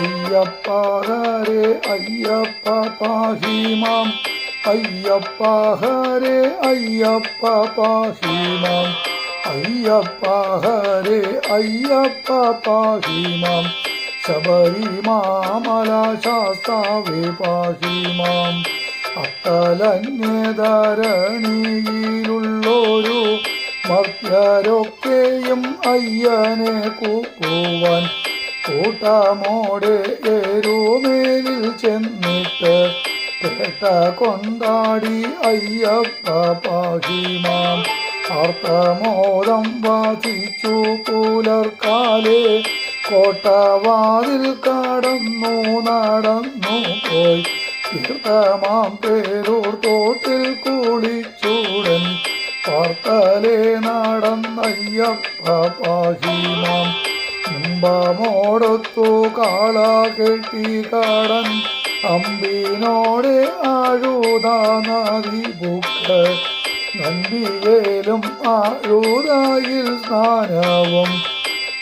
അയ്യപ്പ ഹരേ അയ്യപ്പ പാഹിമാം. അയ്യപ്പ ഹരേ അയ്യപ്പ പാഹിമാം. അയ്യപ്പ ഹരേ അയ്യപ്പ പാഹിമാം. ശബരിമാമല ശാസ്താവേ പാഹിമാം. അത്തലന്യധരണിയിലുള്ളൊരു മർത്യരൊക്കെയും അയ്യനെ കൂപ്പുവാൻ കൂട്ടമോടെ ഏരുമേലിൽ ചെന്നിട്ട് കേട്ട കൊണ്ടാടി അയ്യപ്പ പാഹിമാം ആർത്തമോദം വാസിച്ചു പുലർക്കാലേ കോട്ടവാതിൽ കടന്നു നടന്നു പോയി. തീർത്ഥമാം പേരൂർ തോട്ടിൽ കുളിച്ചൂടൻ പാർത്തലേ നടന്നയ്യപ്പ പാഹിമാം കുംഭമോടൊത്തു കാള കെട്ടി കാടൻ. അമ്പിനോട് ആഴുത നദി ബുക്ക് നമ്പിയേലും ആഴുതായിൽ സ്നാനവും.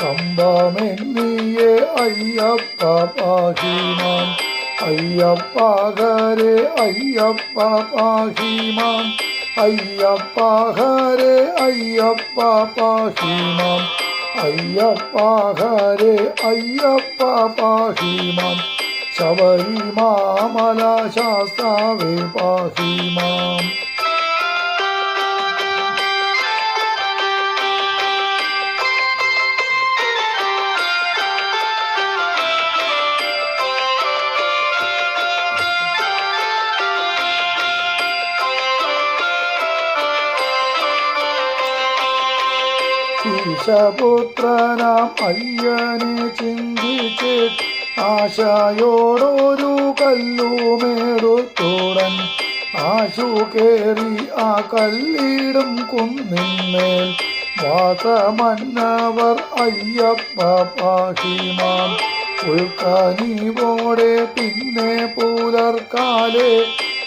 കമ്പമെന്നിയെ അയ്യപ്പ പാഹിമാൻ അയ്യപ്പ ഹരേ അയ്യപ്പ പാഹിമാൻ അയ്യപ്പ ഹരേ അയ്യപ്പ പാഹിമാം. അയ്യപ്പ ഹരേ അയ്യപ്പ പാഹിമാം. ശബരിമാമല പാഹിമാം. ഈശപുത്രനാം അയ്യനെ ചിന്തിച്ച് ആശയോടൊരു കല്ലുമേടുത്തോടൻ ആശു കേറി ആ കല്ലിടും കുന്നിന്മേൽ വാസമന്നവർ അയ്യപ്പ പാഹിമാം ഉൾക്കനീവോടെ പിന്നെ പുലർക്കാലെ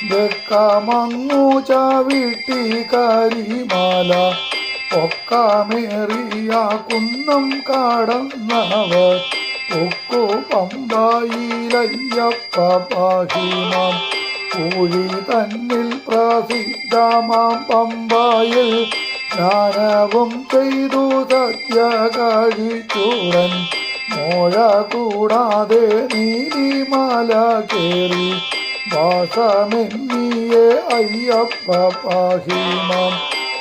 വെക്കമങ്ങു ചവിട്ടി കരിമാല പൊക്കാമേറിയ കുന്നം കാടന്നവർ ഉക്കു പമ്പായിലയ്യപ്പ പാഹിമാം. തന്നിൽ പ്രസിദ്ധമാം പമ്പായിൽ ജ്ഞാനവും ചെയ്തു സത്യ കഴിച്ചൂടൻ മോഴ കൂടാതെ നീലിമല കേറി വാസമെന്നിയെ അയ്യപ്പ പാഹിമാം.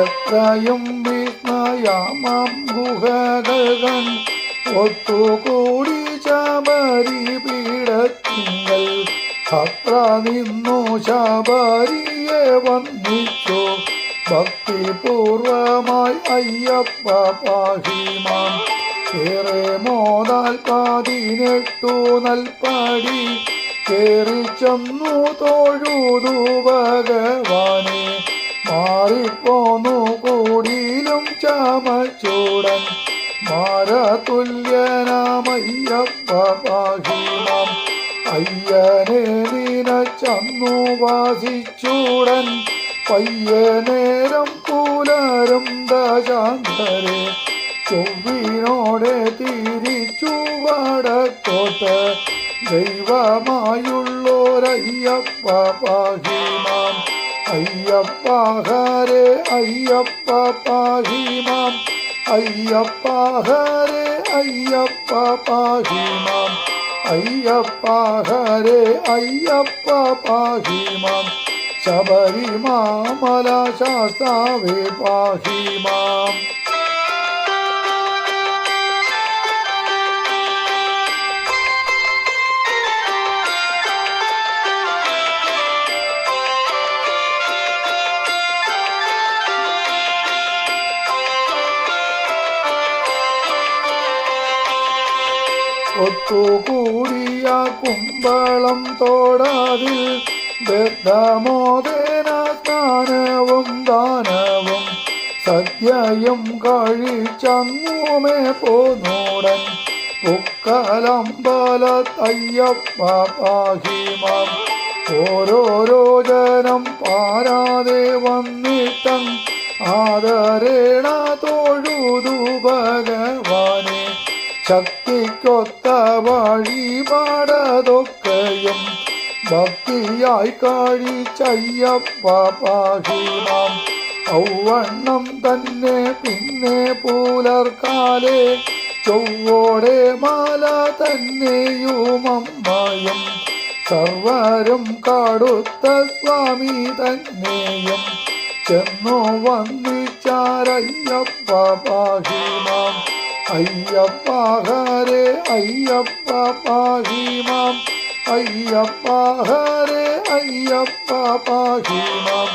എത്രയും വിസ്മയാമാം ഗുഹകൾ ഒത്തുകൂടി ശബരി പീഠത്തിങ്കൽ. അത്ര നിന്നു ശബരിയെ വന്നിച്ചു ഭക്തിപൂർവമായി അയ്യപ്പ പാഹിമാൻ. ഏറെ മോതാൽ പതിനെട്ടു നൽപടി. കേറി ചെന്നു തൊഴുതു ഭഗവാനെ പാഹിമാം അയ്യനെ നിനച്ചന്നു വാസിച്ചൂടൻ. പയ്യനേരം കൂലരും ദശാന്തരെ ചൊവ്വിനോടെ തിരിച്ചു വടക്കോട്ട്. ദൈവമായുള്ളോരയ്യപ്പ പാഹിമാം അയ്യപ്പ അയ്യപ്പ പാഹിമാം അയ്യപ്പ ഹരേ അയ്യപ്പ പാഹിമാം. അയ്യപ്പ ഹരേ അയ്യപ്പ പാഹിമാം. ശബരിമാമല ശാസ്താവേ പാഹിമാം. ഒത്തുകൂടിയ കുമ്പളം തോടാതിൽ ബദ്ധമോദേന സ്നാനവും ദാനവും സദ്യയും കഴിച്ചങ്ങുമേ പോന്നോടൻ. പുക്കലമ്പല തയ്യപ്പ പാഹിമാം. ഓരോരോ ജനം പാരാതെ വന്നിട്ടം ആദരേണ തൊഴുതു ശക്തിക്കൊത്ത വഴിപാടതൊക്കെയും ഭക്തിയായി കാഴിച്ചയ്യപ്പ പാഹിമാം. ഔവണ്ണം തന്നെ പിന്നെ പുലർക്കാലേ ചൊവ്വോടെ മാല തന്നെയും അമ്മയും. സർവരും കാടുത്ത സ്വാമി തന്നെയും. ചെന്നു വന്നിച്ചാരയ്യപ്പ പാഹിമാം. അയ്യപ്പ ഹരേ അയ്യപ്പ പാഹിമാം. അയ്യപ്പ ഹരേ അയ്യപ്പ പാഹിമാം.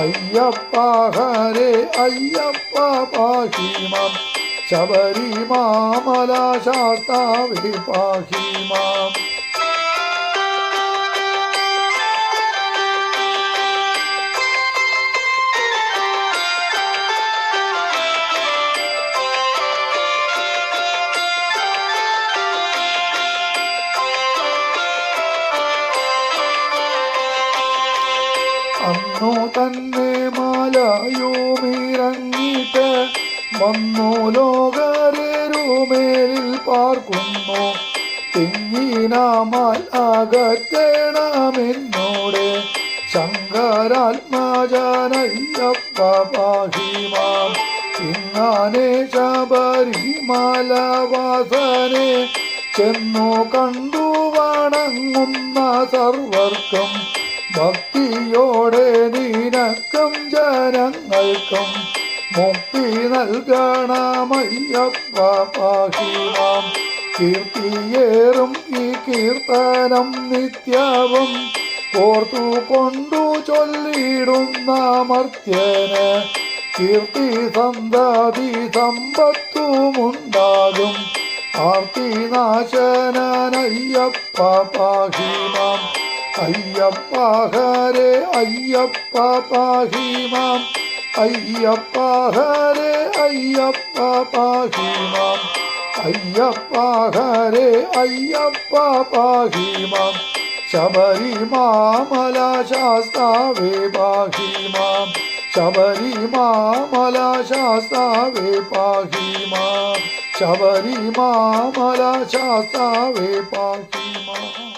അയ്യപ്പ ഹരേ അയ്യപ്പ പാഹിമാം. ശബരിമാമല പാഹിമാം. അന്നു തന്നെ മാലയുമിറങ്ങിയിട്ട് വന്നു ലോകരേരുമേലിൽ പാർക്കുന്നു. തിങ്ങിനാമാൽ അകറ്റണമെന്നോട് ശങ്കരാത്മജനയ്യപ്പ പാഹിമാം ഇങ്ങനെ ശബരിമലവാസനെ ചെന്നു കണ്ടു വണങ്ങുന്ന സർവർക്കും ഭക്തിയോടെ നിനക്കും ജനങ്ങൾക്കും മുക്തി നൽകണമയ്യപ്പ പാഹിമാം കീർത്തിയേറും ഈ കീർത്തനം നിത്യവും ഓർത്തു കൊണ്ടു ചൊല്ലിടുന്ന മർത്യന് കീർത്തി സന്തതി സമ്പത്തുമുണ്ടാകും. ആർത്തിനാശനയ്യപ്പ പാഹിമാം അയ്യപ്പ ഹരേ അയ്യപ്പ പാഹിമാം അയ്യപ്പ ഹരേ അയ്യപ്പ പാഹിമാം അയ്യപ്പ ഹരേ അയ്യപ്പ പാഹിമാം ശബരിമാമല ശാസ്താവേ പാഹിമാം ശബരിമാമല ശാസ്താവേ പാഹിമാം ശബരിമാമല ശാസ്താവേ പാഹിമാം